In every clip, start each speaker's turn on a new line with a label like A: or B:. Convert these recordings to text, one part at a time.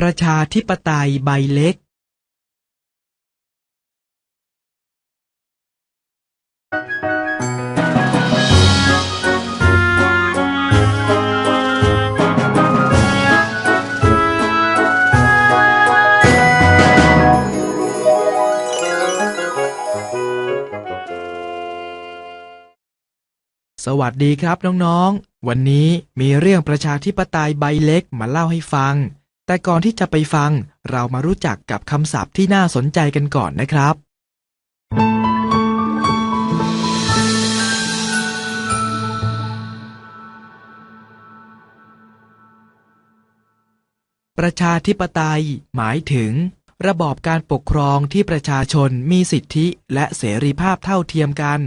A: ประชาธิปไตยใบเล็กสวัสดีครับน้องๆ วันนี้มีเรื่องประชาธิปไตยใบเล็กมาเล่าให้ฟัง แต่ก่อนที่จะไปฟัง เรามารู้จักกับคำศัพท์ที่น่าสนใจกันก่อนนะครับ ประชาธิปไตย หมายถึง ระบอบการปกครองที่ประชาชนมีสิทธิและเสรีภาพเท่าเทียมกัน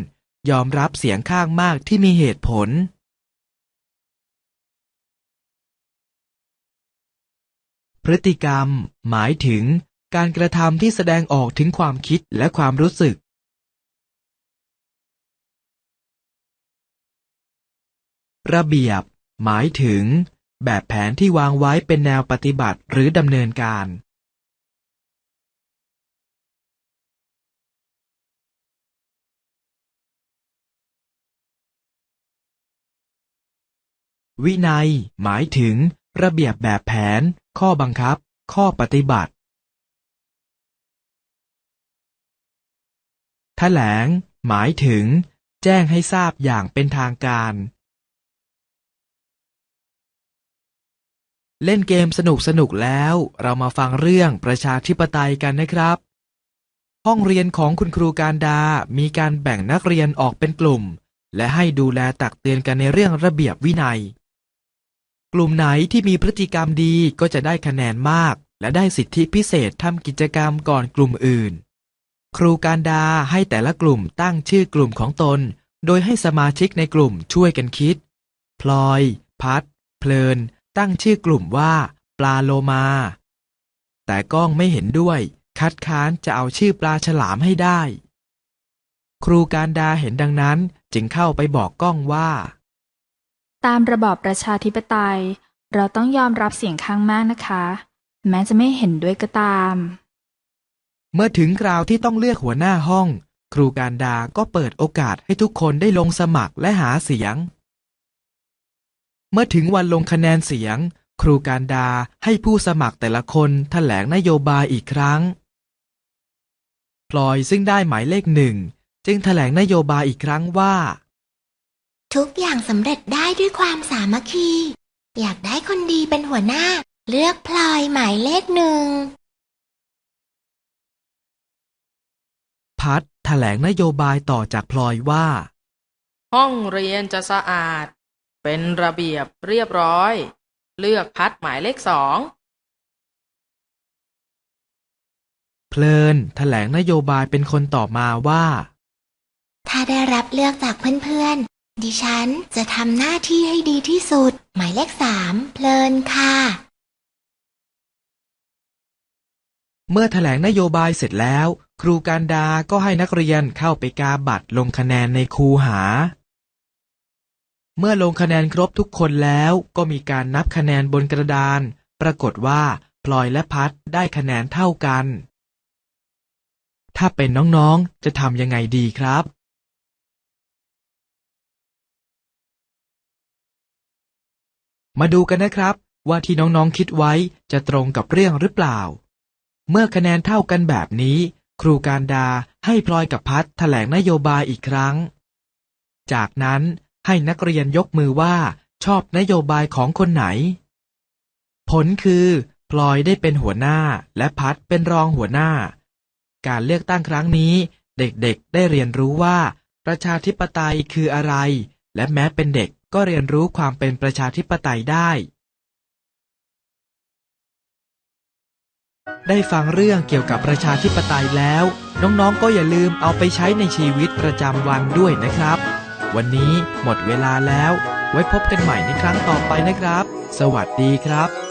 A: ยอมรับเสียงข้างมากที่มีเหตุผล พฤติกรรม หมายถึง การกระทำที่แสดงออกถึงความคิดและความรู้สึก ระเบียบ หมายถึง แบบแผนที่วางไว้เป็นแนวปฏิบัติหรือดำเนินการ วินัย หมายถึง ระเบียบแบบแผน ข้อบังคับ ข้อปฏิบัติแถลง หมายถึง แจ้งให้ทราบอย่างเป็นทางการ เล่นเกมสนุกสนุกแล้ว เรามาฟังเรื่องประชาธิปไตยกันนะครับ ห้องเรียนของคุณครูการดา มีการแบ่งนักเรียนออกเป็นกลุ่ม และให้ดูแลตักเตือนกันในเรื่องระเบียบวินัย กลุ่มไหนที่มีพฤติกรรมดีก็จะได้คะแนนมาก และได้สิทธิพิเศษทำกิจกรรมก่อนกลุ่มอื่น ครูการดาให้แต่ละกลุ่มตั้งชื่อกลุ่มของตน โดยให้สมาชิกในกลุ่มช่วยกันคิด พลอย พัด เพลิน ตั้งชื่อกลุ่มว่า ปลาโลมา แต่ก้องไม่เห็นด้วย คัดค้านจะเอาชื่อปลาฉลามให้ได้ ครูการดาเห็นดังนั้นจึงเข้าไปบอกก้องว่า
B: ตามระบอบประชาธิปไตย เราต้องยอมรับเสียงข้างมากนะคะ แม้จะไม่เห็นด้วยก็ตาม
A: เมื่อถึงคราวที่ต้องเลือกหัวหน้าห้อง ครูการดาก็เปิดโอกาสให้ทุกคนได้ลงสมัครและหาเสียง เมื่อถึงวันลงคะแนนเสียง ครูการดาให้ผู้สมัครแต่ละคนแถลงนโยบายอีกครั้งพลอยซึ่งได้หมายเลขหนึ่งจึงแถลงนโยบายอีกครั้งว่า
C: ทุกอย่างสำเร็จได้ด้วยความสามัคคี อยากได้คนดีเป็นหัวหน้า เลือกพลอยหมายเลขหนึ่ง
A: พัดแถลงนโยบายต่อจากพลอยว่า
D: ห้องเรียนจะสะอาด เป็นระเบียบเรียบร้อย เลือกพัดหมายเลขสอง
A: เพลินแถลงนโยบายเป็นคนต่อมาว่า
C: ถ้าได้รับเลือกจากเพื่อนๆ ดิฉันจะทำหน้าที่ให้ดีที่สุด หมายเลขสามเพลินค่ะ
A: เมื่อแถลงนโยบายเสร็จแล้ว ครูการดาก็ให้นักเรียนเข้าไปกาบัตรลงคะแนนในคูหา เมื่อลงคะแนนครบทุกคนแล้วก็มีการนับคะแนนบนกระดาน ปรากฏว่าพลอยและพัดได้คะแนนเท่ากัน ถ้าเป็นน้องๆ จะทำยังไงดีครับ มาดูกันนะครับ ว่าที่น้องๆคิดไว้จะตรงกับเรื่องหรือเปล่า เมื่อคะแนนเท่ากันแบบนี้ ครูการดาให้พลอยกับพัดแถลงนโยบายอีกครั้ง จากนั้นให้นักเรียนยกมือว่าชอบนโยบายของคนไหน ผลคือพลอยได้เป็นหัวหน้าและพัดเป็นรองหัวหน้า การเลือกตั้งครั้งนี้ เด็กๆได้เรียนรู้ว่า ประชาธิปไตยคืออะไร และแม้เป็นเด็ก ก็เรียนรู้ความเป็นประชาธิปไตยได้ ได้ฟังเรื่องเกี่ยวกับประชาธิปไตยแล้ว น้องๆ ก็อย่าลืมเอาไปใช้ในชีวิตประจำวันด้วยนะครับ วันนี้หมดเวลาแล้ว ไว้พบกันใหม่ในครั้งต่อไปนะครับ สวัสดีครับ